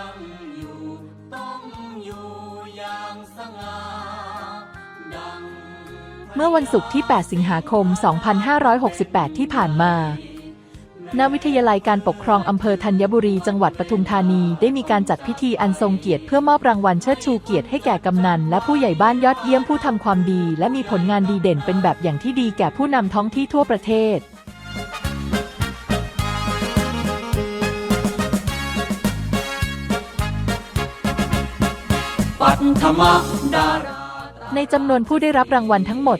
ยังอยู่ต้องอยู่อย่างสง่าดังเมื่อวันศุกร์ที่ 8 สิงหาคม 2568 ที่ผ่านมา ณ วิทยาลัยการปกครองอำเภอธัญบุรี จังหวัดปทุมธานี ได้มีการจัดพิธีอันทรงเกียรติเพื่อมอบรางวัลเชิดชูเกียรติให้แก่กำนัน และผู้ใหญ่บ้านยอดเยี่ยมผู้ทำความดี และมีผลงานดีเด่นเป็นแบบอย่างที่ดีแก่ผู้นำท้องที่ทั่วประเทศ ปัทมดาราในจำนวนผู้ได้รับรางวัลทั้งหมด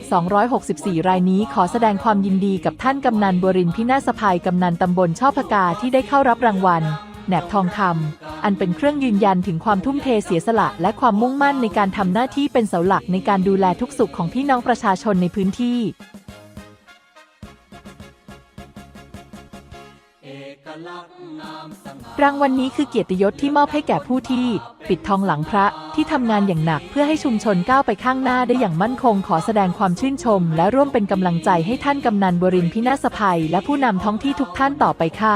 264 รายนี้ขอแสดงความยินดีกับท่านกำนันบรินทร์พินาศภัยกำนันตำบลช่อพกาที่ได้เข้ารับรางวัลแหนบทองคำอันเป็นเครื่องยืนยันถึงความทุ่มเทเสียสละ และความมุ่งมั่นในการทำหน้าที่เป็นเสาหลักในการดูแลทุกสุขของพี่น้องประชาชนในพื้นที่ รางวัลนนี้คือเกียรติยศที่มอบให้แก่ผู้ที่ ปิดทองหลังพระที่ทำงานอย่างหนักเพื่อให้ชุมชนก้าวไปข้างหน้าได้อย่างมั่นคงขอแสดงความชื่นชม และร่วมเป็นกำลังใจให้ท่านกำนันบรินทร์พินาศภัย และผู้นำท้องที่ทุกท่านต่อไปค่ะ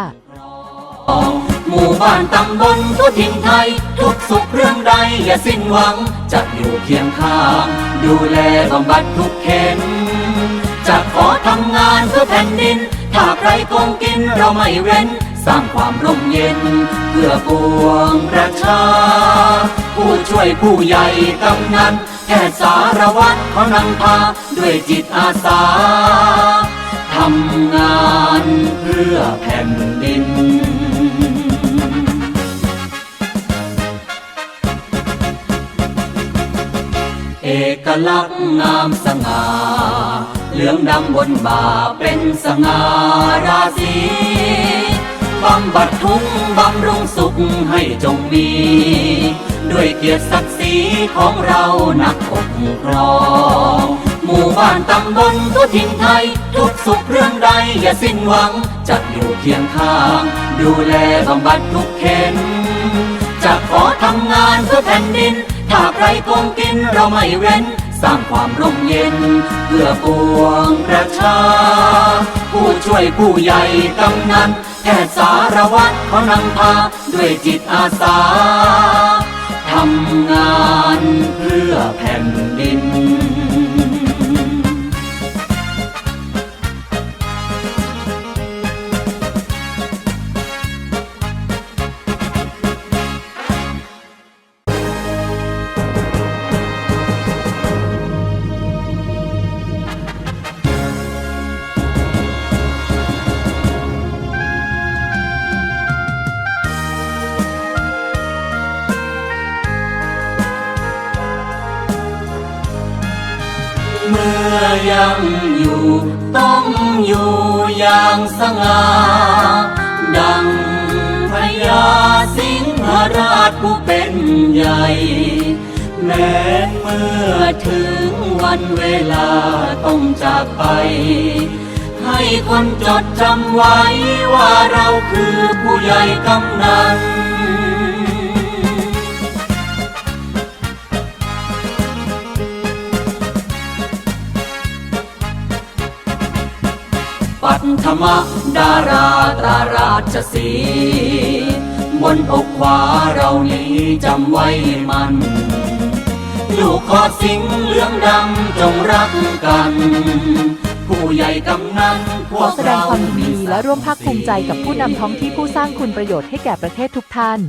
หมู่บ้านตำบลทั่วถิ่นไทย ทุกสุขเรื่องใดอย่าสิ้นหวังจะอยู่เคียงข้าง ดูแลบำบัดทุกเข็นจะขอทำงานเพื่อแผ่นดิน ถ้าใครโกงกินเราไม่เว้น สร้างความร่มเย็น เพื่อปวงประชา ผู้ช่วยผู้ใหญ่กำนันแพทย์สารวัตรเขานำพาด้วยจิตอาสาทำงานเพื่อแผ่นดินเอกลักษณ์งามสง่า เหลืองดำบนบ่าเป็นสง่าราศีบำบัดทุกข์บำรุงสุขให้จงมี ด้วยเกียรติศักดิ์ศรีของเรานักปกครองหมู่บ้านตำบลทั่วถิ่นไทย ทุกสุขเรื่องใดอย่าสิ้นหวังจะอยู่เคียงข้าง ดูแลบำบัดทุกเข็นจะขอทำงานเพื่อแผ่นดิน ถ้าใครโกงกินเราไม่เว้น สร้างความร่มเย็น เพื่อปวงประชา ผู้ช่วยผู้ใหญ่กำนันแพทย์สารวัตรเขานำพาด้วยจิตอาสาทำงานเพื่อแผ่นดิน ยังอยู่ ต้องอยู่อย่างสง่าดังพญาสิงหราชผู้เป็นใหญ่ แม้เมื่อถึงวันเวลาต้องจากไป ให้คนจดจำไว้ว่าเราคือผู้ใหญ่กำนัน ปัทมดาราตาราชสี บนอกขวาเรานี้จำไว้มัน ลูกขอสิงเหลืองดำจงรักกัน ผู้ใหญ่กำนันพขอกแสดงเราความยินดีและร่วมภาคภูมิใจกับผู้นำท้องที่ผู้สร้างคุณประโยชน์ให้แก่ประเทศทุกท่าน